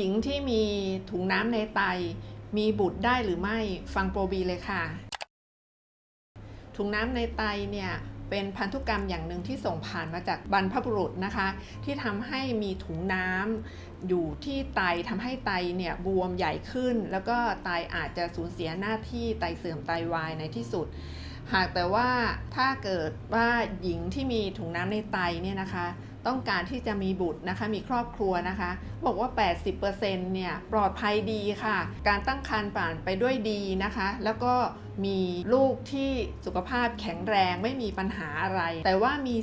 หญิงที่มีถุงน้ำในไต มีบุตรได้หรือไม่ฟังโปรบีเลยค่ะ ถุงน้ำในไตเนี่ยเป็นพันธุกรรมอย่างหนึ่งที่ส่งผ่านมาจากบรรพบุรุษนะคะ ที่ทำให้มีถุงน้ำอยู่ที่ไตทำให้ไตเนี่ยบวมใหญ่ขึ้น แล้วก็ไตอาจจะสูญเสียหน้าที่ไตเสื่อมไตวายในที่สุด หากแต่ว่าถ้าเกิดว่าหญิงที่มีถุงน้ำในไตเนี่ยนะคะ ต้องการที่จะมีบุตรนะคะ มีครอบครัวนะคะ บอกว่า 80%เนี่ยปลอดภัยดีค่ะ การตั้งครรภ์ผ่านไปด้วยดีนะคะ แล้วก็มีลูกที่สุขภาพแข็งแรงไม่มีปัญหาอะไร แต่ว่ามี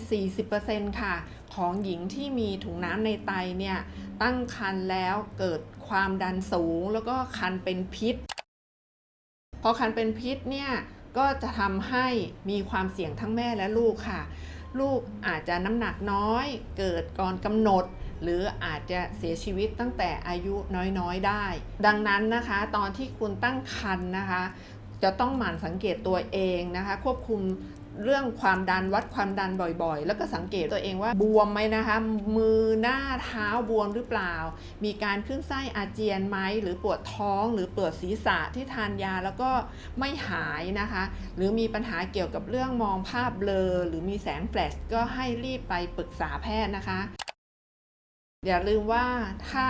40%ค่ะ ของหญิงที่มีถุงน้ำในไตเนี่ยตั้งครรภ์แล้วเกิดความดันสูง แล้วก็คันเป็นพิษ พอคันเป็นพิษเนี่ย ก็จะทำให้มีความเสี่ยงทั้งแม่และลูกค่ะ ลูกอาจจะน้ำหนักน้อย เกิดก่อนกำหนด หรืออาจจะเสียชีวิตตั้งแต่อายุน้อยๆได้ ดังนั้นนะคะ ตอนที่คุณตั้งครรภ์นะคะ จะต้องหมั่นสังเกตตัวเองนะคะ ควบคุม เรื่องความดันวัดความดันบ่อยๆ แล้วก็สังเกตตัวเองว่าบวมไหมนะคะ มือหน้าเท้าบวมหรือเปล่า มีการขึ้นไส้อาเจียนไหมหรือปวดท้อง หรือปวดศีรษะที่ทานยาแล้วก็ไม่หายนะคะ หรือมีปัญหาเกี่ยวกับเรื่องมองภาพเบลอ หรือมีแสงแฟลชก็ให้รีบไปปรึกษาแพทย์นะคะ อย่าลืมว่าถ้า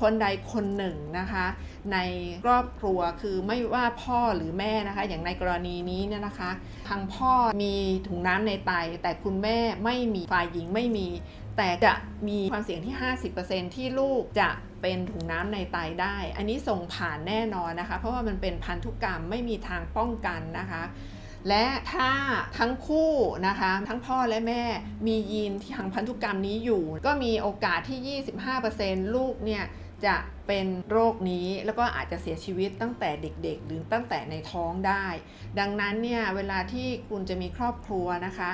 คนใดคนหนึ่งนะคะ ในครอบครัวคือไม่ว่าพ่อหรือแม่นะคะ อย่างในกรณีนี้เนี่ยนะคะ ทางพ่อมีถุงน้ำในไต แต่คุณแม่ไม่มีฝ่ายหญิงไม่มี แต่จะมีความเสี่ยงที่ 50%ที่ลูกจะเป็นถุงน้ำในไตได้ อันนี้ส่งผ่านแน่นอนนะคะ เพราะว่ามันเป็นพันธุกรรมไม่มีทางป้องกันนะคะ และถ้าทั้งคู่นะคะ ทั้งพ่อและแม่มียีนที่ทางพันธุกรรมนี้อยู่ ก็มีโอกาสที่ 25%ลูกเนี่ยจะเป็นโรคนี้แล้วก็อาจจะเสียชีวิตตั้งแต่เด็กๆ หรือตั้งแต่ในท้องได้ ดังนั้นเนี่ยเวลาที่คุณจะมีครอบครัวนะคะ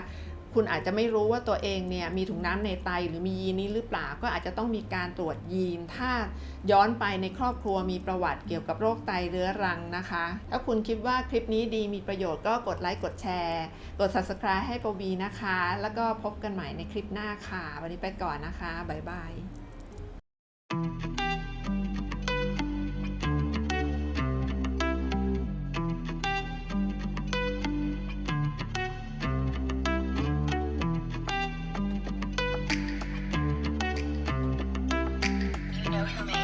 คุณอาจจะไม่รู้ว่าตัวเองเนี่ยมีถุงน้ำในไตหรือมียีนนี้หรือเปล่า ก็อาจจะต้องมีการตรวจยีน ถ้าย้อนไปในครอบครัวมีประวัติเกี่ยวกับโรคไตเรื้อรังนะคะ ถ้าคุณคิดว่าคลิปนี้ดีมีประโยชน์ก็กดไลค์กดแชร์ กด subscribe ให้ปรบีนะคะ แล้วก็พบกันใหม่ในคลิปหน้าค่ะ วันนี้ไปก่อนนะคะ บ๊ายบาย for me.